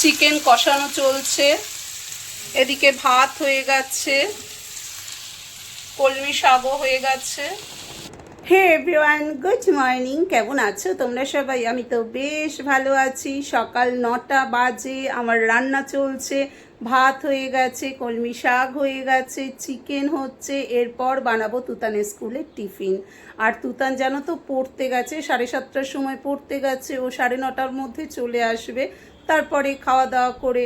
Chicken কষানো চলছে। এদিকে ভাত হয়ে গেছে। কলমি শাকও হয়ে গেছে। হে এভরিওয়ান গুড মর্নিং কেমন আছো তোমরা সবাই? আমি তো বেশ ভালো আছি। সকাল নটা বাজে, আমার রান্না চলছে। ভাত হয়ে গেছে, কলমি শাক হয়ে গেছে, চিকেন হচ্ছে। এরপর বানাবো তুতানের স্কুলের টিফিন। আর তুতান জানো তো পড়তে গেছে, সাড়ে সাতটার সময় পড়তে গেছে। ও সাড়ে নটার মধ্যে চলে আসবে। তারপরে খাওয়া দাওয়া করে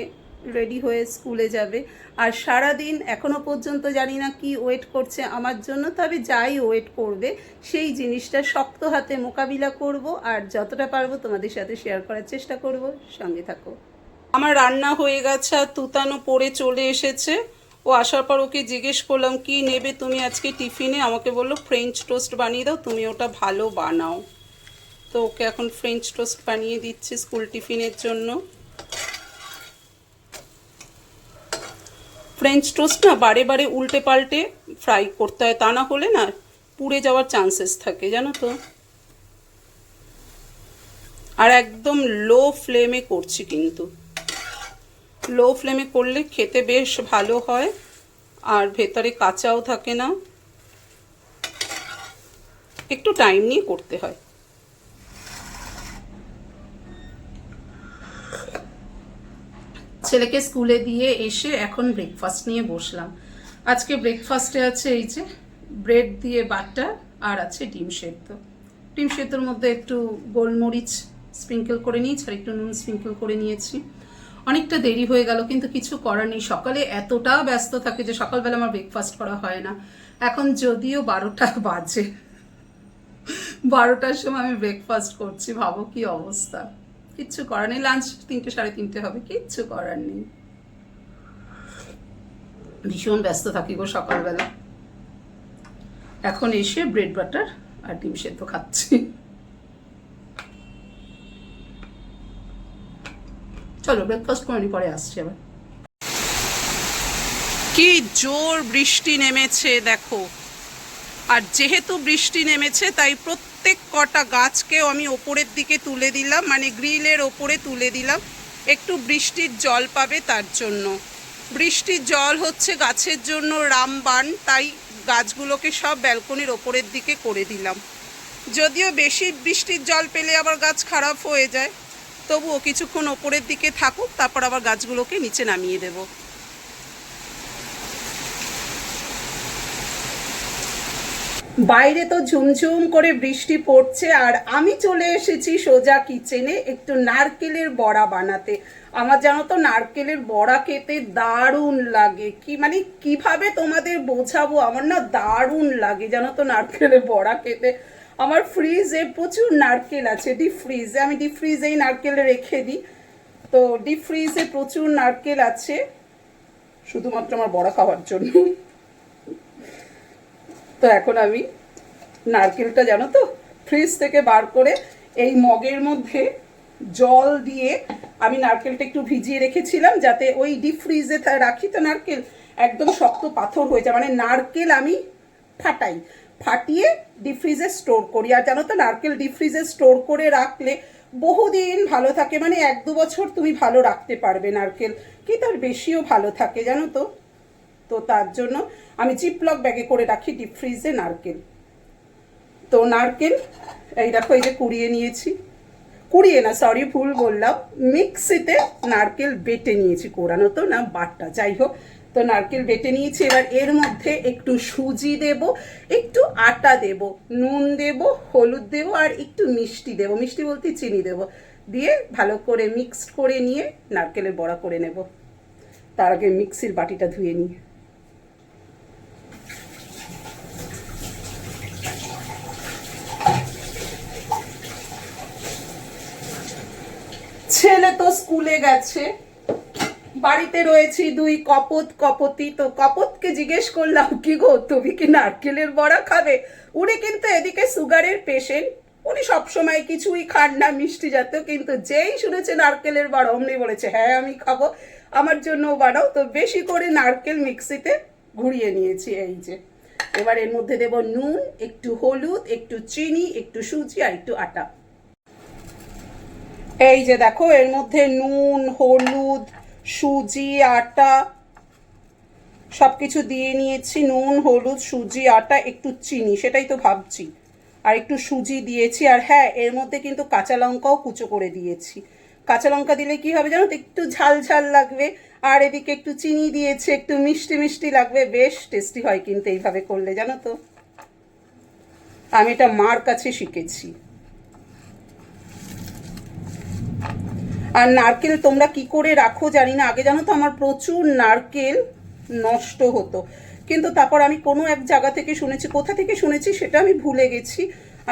রেডি হয়ে স্কুলে যাবে। আর সারা দিন এখনও পর্যন্ত জানি না কি ওয়েট করছে আমার জন্য, তবে যাই ওয়েট করবে, সেই জিনিসটা শক্ত হাতে মোকাবিলা করব আর যতটা পারব তোমাদের সাথে শেয়ার করার চেষ্টা করব। সঙ্গে থাকো। আমার রান্না হয়ে গেছে আর তুতানো পরে চলে এসেছে। ও আসার পর ওকে জিজ্ঞেস করলাম, কি নেবে তুমি আজকে টিফিনে? আমাকে বলল ফ্রেঞ্চ টোস্ট বানিয়ে দাও, তুমি ওটা ভালো বানাও। তো ওকে এখন ফ্রেঞ্চ টোস্ট বানিয়ে দিচ্ছি স্কুল টিফিনের জন্য। ফ্রেঞ্চ টোস্ট না বারে বারে উল্টে পাল্টে ফ্রাই করতে হয়, তা না হলে না পুড়ে যাওয়ার চান্সেস থাকে, জানো তো। আর একদম লো ফ্লেমে করছি কিন্তু। লো ফ্লেমে করলে খেতে বেশ ভালো হয়, আর ভেতরে কাঁচাও থাকে না। একটু টাইম নিয়ে করতে হয়। ছেলেকে স্কুলে দিয়ে এসে এখন ব্রেকফাস্ট নিয়ে বসলাম। আজকে ব্রেকফাস্টে আছে এই যে ব্রেড দিয়ে বাটার আর আছে ডিম সেদ্ধ। ডিম সেদ্ধর মধ্যে একটু গোলমরিচ স্প্রিঙ্কেল করে নিয়েছি আর একটু নুন স্প্রিঙ্কেল করে নিয়েছি। অনেকটা দেরি হয়ে গেল কিন্তু কিছু করার নেই। সকালে এতটা ব্যস্ত থাকে যে সকালবেলা আমার ব্রেকফাস্ট করা হয় না। এখন যদিও বারোটা বাজে, বারোটার সময় আমি ব্রেকফাস্ট করছি, ভাবো কি অবস্থা। কিচ্ছু করার নেই। লাঞ্চ তিনটে, সাড়ে তিনটে হবে, কিচ্ছু করার নেই। ভীষণ ব্যস্ত থাকি গো সকালবেলা। এখন এসে ব্রেড বাটার আর ডিম সেদ্ধ খাচ্ছি। চলো ব্রেকফাস্ট করে পরে আসছি আবার। কি জোর বৃষ্টি নেমেছে, দেখো। আর যেহেতু বৃষ্টি নেমেছে, তাই প্রত্যেক কটা গাছকেও আমি ওপরের দিকে তুলে দিলাম মানে গ্রিলের ওপরে তুলে দিলাম। একটু বৃষ্টির জল পাবে তার জন্য। বৃষ্টির জল হচ্ছে গাছের জন্য রামবান, তাই গাছগুলোকে সব ব্যালকনির ওপরের দিকে করে দিলাম। যদিও বেশি বৃষ্টির জল পেলে আবার গাছ খারাপ হয়ে যায়, তবুও কিছুক্ষণ ওপরের দিকে থাকুক, তারপর আবার গাছগুলোকে নিচে নামিয়ে দেবো। বাইরে তো ঝুমঝুম করে বৃষ্টি পড়ছে, আর আমি চলে এসেছি সোজা কিচেনে একটু নারকেলের বড়া বানাতে। আমার জানো তো নারকেলের বড়া খেতে দারুণ লাগে। কি মানে কীভাবে তোমাদের বোঝাবো? আমার না দারুণ লাগে জানো তো নারকেলের বড়া খেতে। আমার ফ্রিজে প্রচুর নারকেল আছে ডিপ ফ্রিজে আমি ডিপ ফ্রিজেই নারকেল রেখে দিই। তো ডিপ ফ্রিজে প্রচুর নারকেল আছে, শুধুমাত্র আমার বড়া খাওয়ার জন্য। তো এখন আমি নারকেলটা জানো তো? ফ্রিজ থেকে বার করে এই মগের মধ্যে জল দিয়ে আমি নারকেলটা একটু ভিজিয়ে রেখেছিলাম যাতে ওই ডিপ ফ্রিজে রাখি তো নারকেল, একদম শক্ত পাথর হয়ে যায়। মানে নারকেল আমি ফাটাই, ফাটিয়ে ডিপ ফ্রিজে স্টোর করি। আর জানো তো, নারকেল ডিপ ফ্রিজে স্টোর করে রাখলে বহুদিন ভালো থাকে। মানে এক দু বছর তুমি ভালো রাখতে পারবে নারকেল। কি তার বেশিও ভালো থাকে জানো তো? তো তার জন্য আমি জিপলক ব্যাগে করে রাখি ডিপ ফ্রিজে নারকেল। তো নারকেল, এই দেখো, এই যে কুড়িয়ে নিয়েছি। কুড়িয়ে না সরি ভুল বললাম। মিক্সিতে নারকেল বেটে নিয়েছি, কোরানো তো না, বাটটা। যাই হোক, তো নারকেল বেটে নিয়েছি। এবার এর মধ্যে একটু সুজি দেব, একটু আটা দেব, নুন দেব, হলুদ দেব, আর একটু মিষ্টি দেব। মিষ্টি বলতে চিনি দেব। দিয়ে ভালো করে মিক্সড করে নিয়ে নারকেলের বড়া করে নেব। তার আগে মিক্সির বাটিটা ধুয়ে নিই। ছেলে তো স্কুলে গেছে। বাড়িতে রয়েছি দুই কপত, কপতি। তো কপতকে জিজ্ঞেস করলাম, কি গো, তুমি কি নারকেলের বড়া খাবে? উনি কিন্তু এদিকে সুগারের পেশেন্ট উনি সবসময় কিছুই খান না, মিষ্টি জাতীয়, কিন্তু যেই শুনেছে নারকেলের বড়া, অমনি বলেছে হ্যাঁ আমি খাব। আমার জন্য বানাও। তো বেশি করে নারকেল মিক্সিতে ঘুরিয়ে নিয়েছি এই যে। এবার এর মধ্যে দেব নুন, একটু হলুদ, একটু চিনি, একটু সুজি আর একটু আটা। এই যে দেখো, এর মধ্যে নুন, হলুদ, সুজি, আটা সব কিছু দিয়ে নিয়েছি। নুন, হলুদ, সুজি, আটা, একটু চিনি, সেটাই তো ভাবছি। আর একটু সুজি দিয়েছি। আর হ্যাঁ এর মধ্যে কিন্তু কাঁচা লঙ্কাও কুচো করে দিয়েছি। কাঁচা লঙ্কা দিলে কি হবে জানো তো, একটু ঝাল ঝাল লাগবে। আর এদিকে একটু চিনি দিয়েছে, একটু মিষ্টি মিষ্টি লাগবে। বেশ টেস্টি হয় কিন্তু এইভাবে করলে, জানো তো। আমি এটা মার কাছে শিখেছি। আর নারকেল তোমরা কি করে রাখো জানি না। আগে জানো তো আমার প্রচুর নারকেল নষ্ট হতো। কিন্তু তারপর আমি কোনো এক জায়গা থেকে শুনেছি, কোথা থেকে শুনেছি সেটা আমি ভুলে গেছি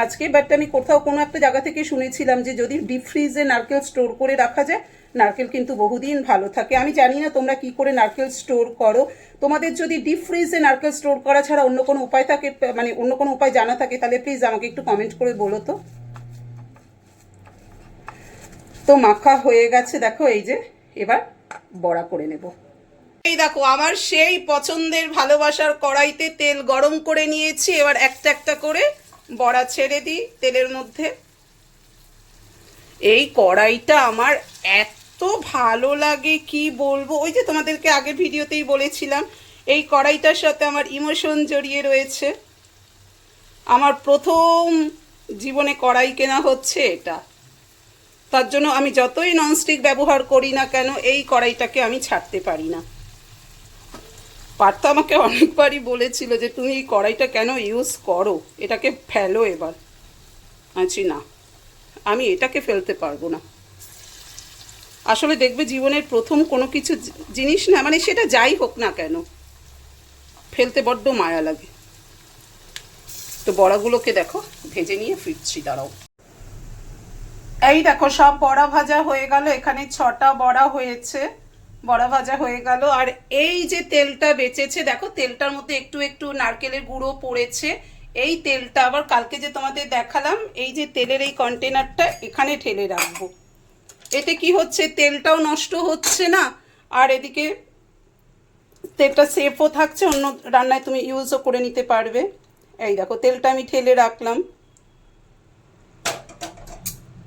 আজকে। বাট আমি কোথাও কোনো একটা জায়গা থেকে শুনেছিলাম যে যদি ডিপ ফ্রিজে নারকেল স্টোর করে রাখা যায়, নারকেল কিন্তু বহুদিন ভালো থাকে। আমি জানি না তোমরা কি করে নারকেল স্টোর করো। তোমাদের যদি ডিপ ফ্রিজে নারকেল স্টোর করা ছাড়া অন্য কোনো উপায় থাকে মানে অন্য কোনো উপায় জানা থাকে, তাহলে প্লিজ আমাকে একটু কমেন্ট করে বলো তো। তো মাখা হয়ে গেছে, দেখো এই যে, এবার বড়া করে নেব। এই দেখো, আমার সেই পছন্দের ভালোবাসার কড়াইতে তেল গরম করে নিয়েছি, এবার একটা একটা করে বড়া ছেড়ে দিই তেলের মধ্যে। এই কড়াইটা আমার এত ভালো লাগে, কি বলব? ওই যে তোমাদেরকে আগের ভিডিওতেই বলেছিলাম, এই কড়াইটার সাথে আমার ইমোশন জড়িয়ে রয়েছে। আমার প্রথম জীবনে কড়াই কেনা হচ্ছে এটা। তার জন্য আমি যতই ননস্টিক ব্যবহার করি না কেন, এই কড়াইটাকে আমি ছাড়তে পারি না। পার্থ আমাকে অনেকবারই বলেছিল যে, তুমি এই কড়াইটা কেন ইউজ করো? এটাকে ফেলো এবার। আছি না, আমি এটাকে ফেলতে পারব না। আসলে দেখবে জীবনের প্রথম কোনো কিছু জিনিস না মানে সেটা যাই হোক না কেন, ফেলতে বড্ড মায়া লাগে। তো বড়াগুলোকে দেখো, ভেজে নিয়ে ফিরছি, দাঁড়াও। এই দেখো, সব বড়া ভাজা হয়ে গেল। এখানে ছটা বড়া হয়েছে। বড়া ভাজা হয়ে গেল। আর এই যে তেলটা বেঁচেছে, দেখো, তেলটার মধ্যে একটু একটু নারকেলের গুঁড়ো পড়েছে। এই তেলটা আবার কালকে যে তোমাদের দেখালাম, এই যে তেলের এই কন্টেনারটা এখানে ঠেলে রাখব। এতে কি হচ্ছে? তেলটাও নষ্ট হচ্ছে না। আর এদিকে তেলটা সেফও থাকছে, অন্য রান্নায় তুমি ইউজও করে নিতে পারবে। এই দেখো, তেলটা আমি ঠেলে রাখলাম।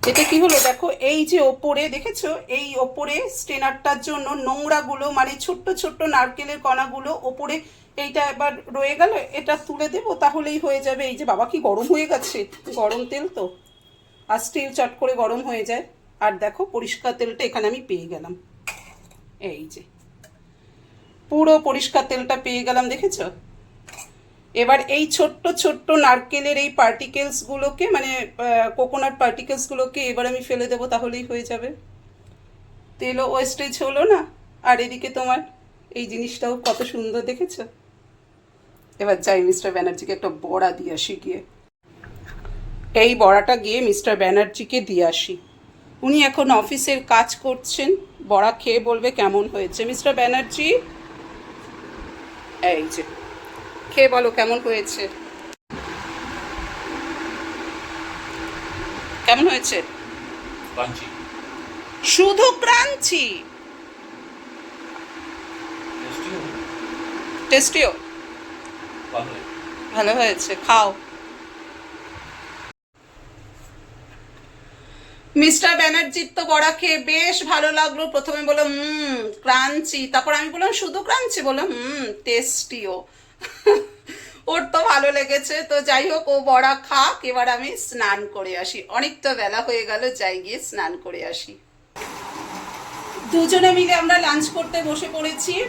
এতে কি হলো? দেখো, এই যে ওপরে, দেখেছ? এই ওপরে স্টেনারটার জন্য নোংরাগুলো মানে ছোট্ট ছোট্ট নারকেলের কণাগুলো ওপরে এইটা এবার রয়ে গেল, এটা তুলে দেবো, তাহলেই হয়ে যাবে। এই যে বাবা, কি গরম হয়ে গেছে। গরম তেল তো। আর স্টিল চট করে গরম হয়ে যায়। আর দেখো, পরিষ্কার তেলটা এখানে আমি পেয়ে গেলাম। এই যে। পুরো পরিষ্কার তেলটা পেয়ে গেলাম, দেখেছ? এবার এই ছোট্ট ছোট্ট নারকেলের এই পার্টিকেলসগুলোকে মানে কোকোনাট পার্টিকেলসগুলোকে এবার আমি ফেলে দেবো, তাহলেই হয়ে যাবে। তেলও ওয়েস্টেজ হলো না, আর এদিকে তোমার এই জিনিসটাও কত সুন্দর দেখেছ? এবার যাই মিস্টার ব্যানার্জিকে একটা বড়া দিয়ে আসি গিয়ে। এই বড়াটা গিয়ে মিস্টার ব্যানার্জিকে দিয়ে আসি। উনি এখন অফিসের কাজ করছেন, বড়া খেয়ে বলবে কেমন হয়েছে। মিস্টার ব্যানার্জি, এই যে। খেয়ে বলো কেমন হয়েছে? কেমন হয়েছে? শুধু ক্রাঞ্চি? টেস্টিও ভালো হয়েছে। খাও। মিস্টার ব্যানার্জির তো বড়া খেয়ে বেশ ভালো লাগল। প্রথমে বললাম হুম ক্রাঞ্চি। তারপর আমি বললাম শুধু ক্রাঞ্চি? বললাম হুম টেস্টিও ওর তো ভালো লেগেছে তো যাই হোক ও বড়া খাক এবার আমি স্নান করে আসি। অনেক তো বেলা হয়ে গেল যাই গিয়ে স্নান করে আসি। দুজনে মিলে আমরা লাঞ্চ করতে বসে পড়েছি।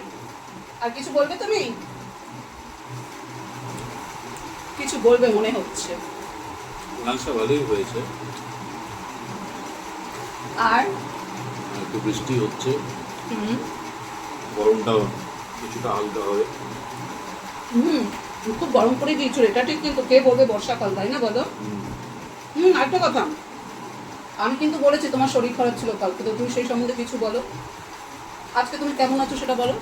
আর কিছু বলবে তুমি? কিছু বলবে মনে হচ্ছে। লাঞ্চটা ভালোই হয়েছে। আর? একটু বৃষ্টি হচ্ছে। হুম। গরমটাও কিছুটা হালকা হবে। হুম খুব গরম করে দিয়েছ এটা ঠিক কিন্তু কে বলবে বর্ষাকাল তাই না বলো? হুম। একটা কথা। আমি কিন্তু বলেছি তোমার শরীর খারাপ ছিল কালকে তো তুমি সেই সম্বন্ধে কিছু বলো। আজকে তুমি কেমন আছো সেটা বলো।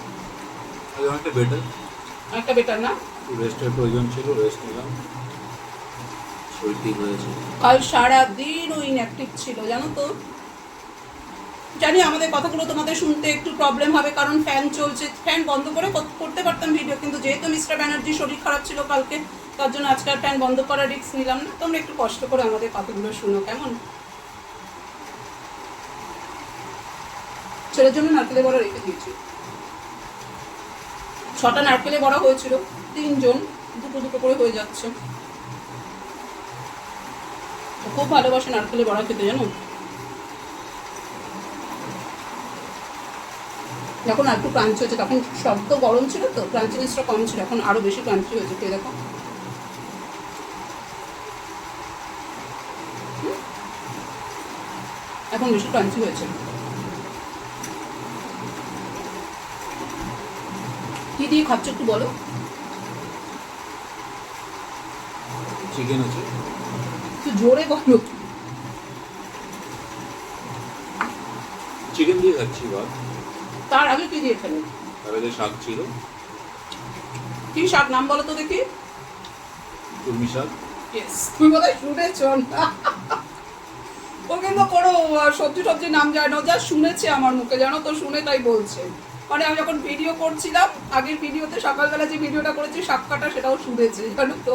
অনেকটা বেটার একটা বেটার না? রেস্টের প্রয়োজন ছিল রেস্ট নিলাম। শরীর ঠিক হয়েছে। কাল সারা দিন ও ইনঅ্যাক্টিভ ছিল জানো তো? জানি আমাদের কথাগুলো তোমাদের শুনতে একটু প্রবলেম হবে, কারণ ফ্যান চলছে। ফ্যান বন্ধ করে করতে পারতাম ভিডিও কিন্তু যেহেতু মিস্টার ব্যানার্জি শরীর খারাপ ছিল কালকে, তার জন্য আজকে আর ফ্যান বন্ধ করার রিস্ক নিলাম না। তোমরা একটু কষ্ট করে আমাদের কথাগুলো শুনো, কেমন? ছেলের জন্য নারকেলের বড়া রেখে দিয়েছি। ছটা নারকেলে বড়া হয়েছিল, তিনজন, দুটো দুটো করে হয়ে যাচ্ছে। খুব ভালোবাসে নারকেলের বড়া খেতে, জানো? যখন আর একটু ক্রাঞ্চি হয়েছে তখন সব তো গরম ছিল তো ক্রাঞ্চিনেসটা কম ছিল এখন আরও বেশি ক্রাঞ্চি হয়েছে খেয়ে দেখো? এখন বেশি ক্রাঞ্চি হয়েছে। কি দিয়ে খাচ্ছ একটু বলো? চিকেন আছে। একটু জোরে বলো। চিকেন দিয়ে খাচ্ছি ভাত তার আগে কি দিয়ে খেলে তার আগে শাক ছিল। কি শাক নাম বলো তো দেখি। কুর্মি শাক। তুমি বোধহয় শুনেছ না। ও কিন্তু কোনো সবজি টবজি নাম যায় না ও যা শুনেছে আমার মুখে জানো তো শুনে তাই বলছে। মানে আমি যখন ভিডিও করছিলাম আগের ভিডিওতে সকালবেলা যে ভিডিওটা করেছি শাক কাটা সেটাও শুনেছে জানো তো।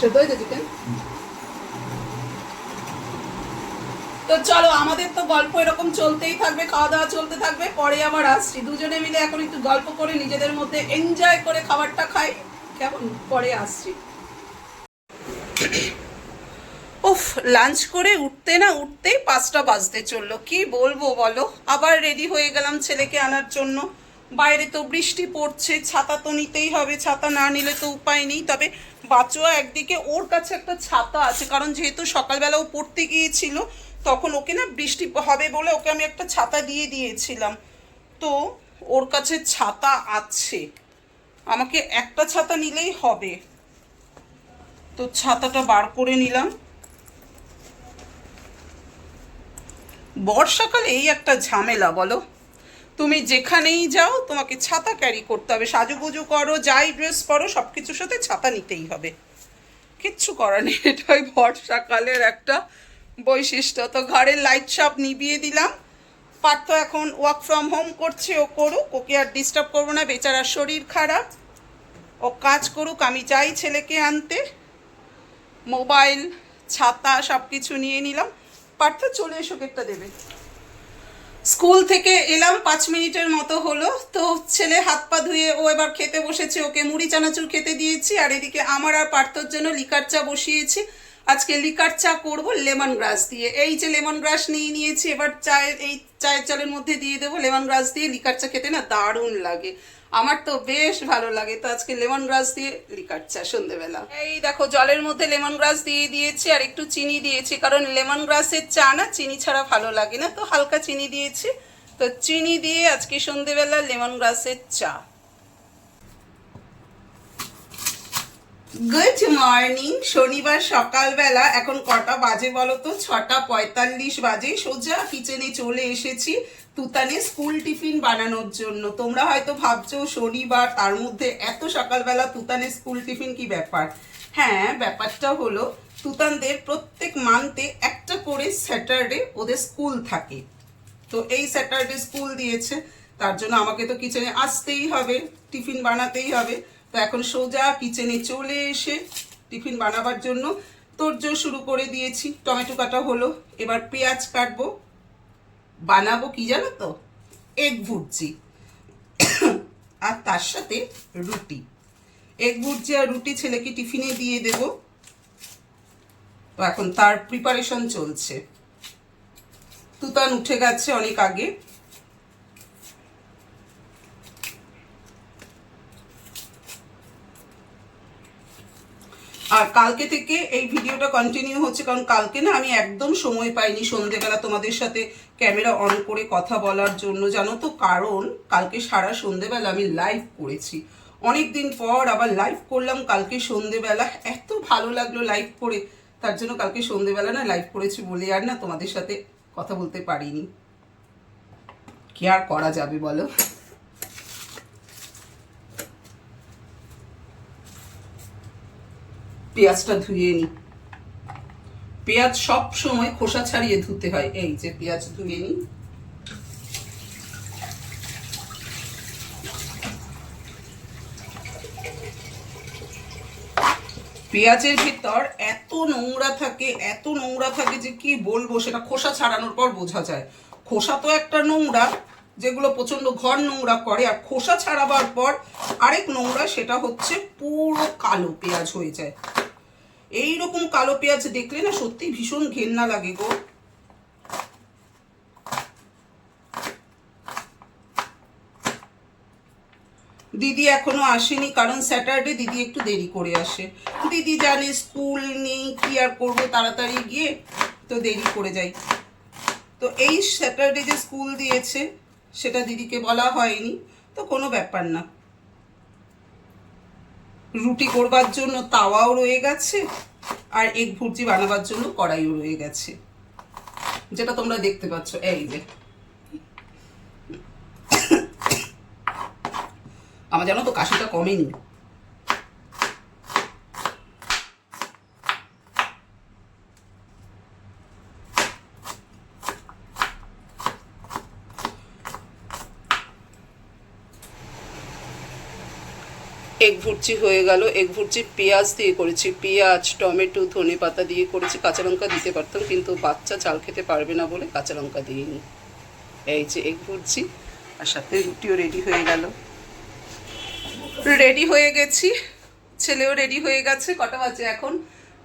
সেটাই হয়েছে চিকেন তো চলো, আমাদের তো গল্প এরকম চলতেই থাকবে খাওয়া দাওয়া চলতে থাকবে, পরে আবার আসছি। দুজনে মিলে এখন একটু গল্প করে নিজেদের মধ্যে এনজয় করে খাবারটা খাই। কেমন? পরে আসছি। উফ লাঞ্চ করে উঠতে না উঠতেই পাঁচটা বাজতে চলল। কি বলব বলো? আবার রেডি হয়ে গেলাম ছেলেকে আনার জন্য। বাইরে তো বৃষ্টি পড়ছে, ছাতা তো নিতেই হবে, ছাতা না নিলে তো উপায় নেই। তবে বাচ্চা একদিকে, ওর কাছে একটা ছাতা আছে, কারণ যেহেতু সকালবেলা ও পড়তে গিয়েছিল তখন ওকে না বৃষ্টি হবে বলে ওকে আমি একটা ছাতা দিয়ে দিয়েছিলাম। তো ওর কাছে ছাতা আছে। আমাকে একটা ছাতা নিলেই হবে। তো ছাতাটা বার করে নিলাম। বর্ষাকালে এই একটা ঝামেলা বলো। তুমি যেখানেই যাও, তোমাকে ছাতা ক্যারি করতে হবে। সাজুগুজু করো, যাই ড্রেস পরো সব কিছুর সাথে ছাতা নিতেই হবে। কিচ্ছু করার নেই। এটাই বর্ষাকালের একটা বৈশিষ্ট্য। তো ঘরের লাইট সব নিভিয়ে দিলাম। পার্থ এখন ওয়ার্ক ফ্রম হোম করছে, ও করুক, ওকে আর ডিস্টার্ব করব না, বেচারার শরীর খারাপ। ও কাজ করুক, আমি যাই ছেলেকে আনতে। মোবাইল, ছাতা সব কিছু নিয়ে নিলাম। পার্থ চলে এসো কেকটা দেবে। স্কুল থেকে এলাম, পাঁচ মিনিটের মতো হলো। তো ছেলে হাত পা ধুয়ে ও এবার খেতে বসেছে, ওকে মুড়ি, চানাচুর খেতে দিয়েছি। আর এদিকে আমার আর পার্থর জন্য লিকার চা বসিয়েছি। আজকে লিকার চা করব লেমন গ্রাস দিয়ে। এই যে লেমন গ্রাস নিয়ে নিয়েছি, এবার চায়ের, এই চায়ের জলের মধ্যে দিয়ে দেবো লেমন গ্রাস দিয়ে লিকার চা খেতে না দারুণ লাগে। আমার তো বেশ ভালো লাগে, তো আজকে লেমন গ্রাস দিয়ে লিকার চা সন্ধেবেলা। এই দেখো, জলের মধ্যে লেমন গ্রাস দিয়ে দিয়েছি আর একটু চিনি দিয়েছি, কারণ লেমন গ্রাসের চা না চিনি ছাড়া ভালো লাগে না, তো হালকা চিনি দিয়েছি। তো চিনি দিয়ে আজকে সন্ধেবেলা লেমন গ্রাসের চা। গুড মর্নিং শনিবার সকালবেলা এখন কটা বাজে বলো তো ছটা পঁয়তাল্লিশ বাজে। সোজা কিচেনে চলে এসেছি তুতানে স্কুল টিফিন বানানোর জন্য। তোমরা হয়তো ভাবছ, শনিবার, তার মধ্যে এত সকালবেলা তুতানে স্কুল টিফিন কি ব্যাপার? হ্যাঁ ব্যাপারটা হলো তুতানদের প্রত্যেক মান্থে একটা করে স্যাটারডে ওদের স্কুল থাকে। তো এই স্যাটারডে স্কুল দিয়েছে। তার জন্য আমাকে তো কিচেনে আসতেই হবে টিফিন বানাতেই হবে। তো এখন সোজা কিচেনে চলে এসে টিফিন বানাবার জন্য তোরজোর শুরু করে দিয়েছি। টমেটো কাটা হলো, এবার পেঁয়াজ কাটবো। বানাবো কি জানো তো? এগ ভুর্জি। আর তার সাথে রুটি। এগ ভুর্জি আর রুটি ছেলেকে টিফিনে দিয়ে দেব। তো এখন তার প্রিপারেশন চলছে। তুতান উঠে গেছে অনেক আগে। আর কালকে থেকে এই ভিডিওটা কন্টিনিউ হচ্ছে, কারণ কালকে না আমি একদম সময় পাইনি সন্ধেবেলা তোমাদের সাথে ক্যামেরা অন করে কথা বলার জন্য, জানো তো? কারণ কালকে সারা সন্ধেবেলা আমি লাইভ করেছি। অনেক দিন পর আবার লাইভ করলাম কালকে সন্ধেবেলা। এত ভালো লাগল লাইভ করে। তার জন্য কালকে সন্ধেবেলা না লাইভ করেছি বলে আর না তোমাদের সাথে কথা বলতে পারিনি। কি আর করা যাবে বলো? পেঁয়াজটা ধুয়ে নি। পেঁয়াজ সব সময় খোসা ছাড়িয়ে ধুতে হয়। এই যে পেঁয়াজ ধুয়ে নি। পেঁয়াজের ভিতর এত নোংরা থাকে, এত নোংরা থাকে যে কি বলব, সেটা খোসা ছাড়ানোর পর বোঝা যায়। খোসা তো একটা নোংরা, যেগুলো প্রচণ্ড ঘর নোংরা করে, আর খোসা ছাড়াবার পর আরেক নোংরা, সেটা হচ্ছে পুরো কালো পেঁয়াজ হয়ে যায়। এই রকম কালো পেঁয়াজ দেখলে না সত্যি ভীষণ ঘেন্না লাগে গো। দিদি এখনও আসেনি, কারণ স্যাটারডে দিদি একটু দেরি করে আসে। দিদি জানে স্কুল নেই, কি আর করব তাড়াতাড়ি গিয়ে, তো দেরি করে যাই। তো এই স্যাটারডে যে স্কুল দিয়েছে, সেটা দিদিকে বলা হয়নি, তো কোনো ব্যাপার না। রুটি করবার জন্য তাওয়াও রয়ে গেছে, আর এগ ভুর্জি বানাবার জন্য কড়াইও রয়ে গেছে। যেটা তোমরা দেখতে পাচ্ছ, এই যে। আমার জানো তো কাশিটা কমেনি। ভুর্চি হয়ে গেল। এগ ভুর্চি পেঁয়াজ দিয়ে করেছি। পেঁয়াজ, টমেটো, ধনে পাতা দিয়ে করেছি। কাঁচা লঙ্কা দিতে পারতাম, কিন্তু বাচ্চা চাল খেতে পারবে না বলে কাঁচা লঙ্কা দিইনি। এই যে এগ ভুর্চি আর সাথে রুটিও রেডি হয়ে গেল। রেডি হয়ে গেছি। ছেলেও রেডি হয়ে গেছে। কটা বাজে এখন?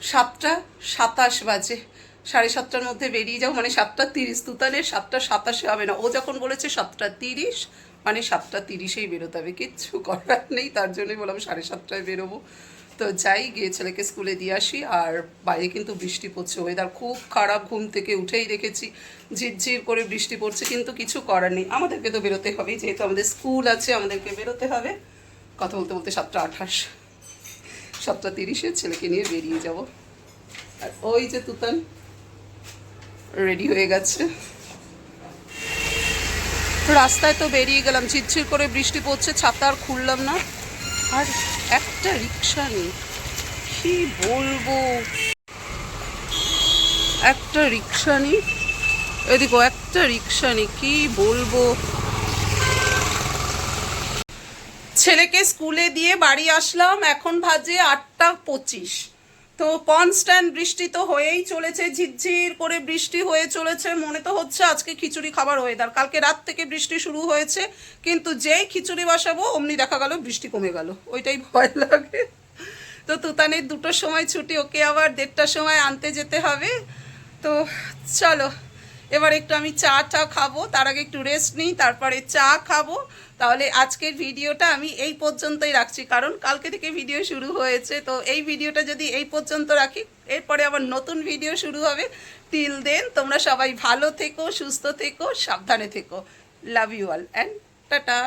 সাতটা সাতাশ বাজে। সাড়ে সাতটার মধ্যে বেরিয়ে যাও। মানে সাতটা তিরিশ। তুতানের সাতটা সাতাশে হবে না। ও যখন বলেছে সাতটা তিরিশ মানে সাতটা তিরিশেই বেরোতে হবে, কিচ্ছু করার নেই, তার জন্যই বললাম সাড়ে সাতটায় বেরোবো। তো যাই, গিয়ে ছেলেকে স্কুলে দিয়ে আসি, আর বাইরে কিন্তু বৃষ্টি পড়ছে ওয়েদার খুব খারাপ, ঘুম থেকে উঠেই দেখেছি ঝিরঝির করে বৃষ্টি পড়ছে, কিন্তু কিছু করার নেই। আমাদেরকে তো বেরোতে হবে, যেহেতু আমাদের স্কুল আছে, আমাদেরকে বেরোতে হবে। কথা বলতে বলতে সাতটা আঠাশ, সাতটা তিরিশে ছেলেকে নিয়ে বেরিয়ে যাব। আর ওই যে তুতান রেডি হয়ে গেছে। রাস্তায় তো বেরিয়ে গেলাম। ঝিরঝির করে বৃষ্টি পড়ছে, ছাতা আর খুললাম না। আর একটা রিক্সা নেই। কি বলব? একটা রিক্সা নেই। এদিকে একটা রিক্সা নেই, কি বলব? ছেলেকে স্কুলে দিয়ে বাড়ি আসলাম, এখন ভাজে আটটা পঁচিশ। তো কনস্ট্যান্ট বৃষ্টি তো হয়েই চলেছে, ঝিরঝির করে বৃষ্টি হয়ে চলেছে, মনে তো হচ্ছে আজকে খিচুড়ি খাবার ওয়েদার কালকে রাত থেকে বৃষ্টি শুরু হয়েছে, কিন্তু যেই খিচুড়ি বসাবো, অমনি দেখা গেল বৃষ্টি কমে গেল। ওইটাই ভয় লাগে। তো তুতানের দুটোর সময় ছুটি, ওকে আবার দেড়টার সময় আনতে যেতে হবে। তো চলো, এবার একটু আমি চা টা খাব, তার আগে একটু রেস্ট নিই, তারপরে চা খাব। তাহলে আজকের ভিডিওটা আমি এই পর্যন্তই রাখছি, কারণ কালকে থেকে ভিডিও শুরু হয়েছে। তো এই ভিডিওটা যদি এই পর্যন্ত রাখি, এরপরে আবার নতুন ভিডিও শুরু হবে। টিল দেন তোমরা সবাই ভালো থেকো, সুস্থ থেকো, সাবধানে থেকো। Love you all and tata